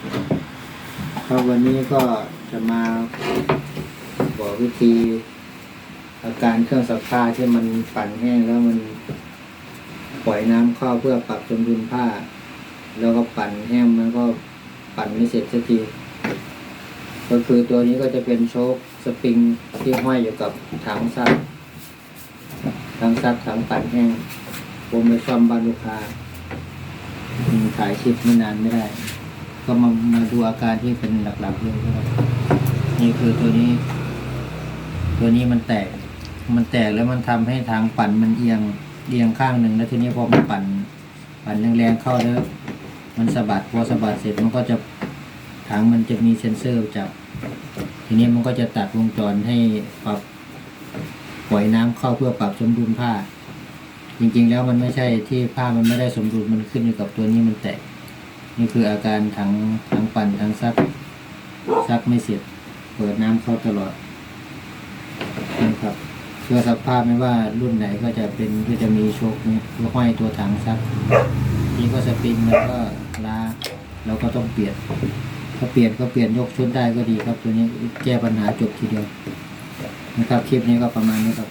ครับวันนี้ก็จะมาบอกวิธี อาการเครื่องซักผ้าที่มันปั่นแห้งแล้วมันปล่อยน้ำเข้าเพื่อปรับสมดุลผ้า แล้วก็ปั่นแห้งมันก็ปั่นไม่เสร็จสักที ก็คือตัวนี้ก็จะเป็นโชคสปริงที่ห้อยอยู่กับถังซักถังซักถังปั่นแห้งผมไปซ่อมบ้านลูกค้าอืมถ่ายคลิปไม่นานไม่ได้ ก็มามาดูอาการที่เป็นหลักๆเลยนะครับนี่คือตัวนี้ ตัวนี้มันแตก มันแตกแล้วมันทำให้ทางปั่นมันเอียงเอียงข้างหนึ่งแล้วทีนี้พอมันปั่น ปั่นแรงๆเข้าแล้วมันสะบัดพอสะบัดเสร็จมันก็จะถังมันจะมีเซ็นเซอร์จับ ทีนี้มันก็จะตัดวงจรให้ปรับปล่อยน้ำเข้าเพื่อปรับสมดุลผ้า จริงๆแล้วมันไม่ใช่ที่ผ้ามันไม่ได้สมดุลมันขึ้นอยู่กับตัวนี้มันแตก นี่คืออาการถังถังปั่นถังซัก ซักไม่เสร็จ เปิดน้ำเข้าตลอดนะครับเครื่องซักผ้าไม่ว่ารุ่นไหนก็จะเป็นก็จะมีโชคเนี่ยก็ห้อยตัวถังซักนี่ก็สปริงมันก็ล้าเราก็ต้องเปลี่ยนถ้าเปลี่ยนก็เปลี่ยนยกชุดได้ก็ดีครับ ตัวนี้แก้ปัญหาจบทีเดียวนะครับคลิปนี้ก็ประมาณนี้ครับ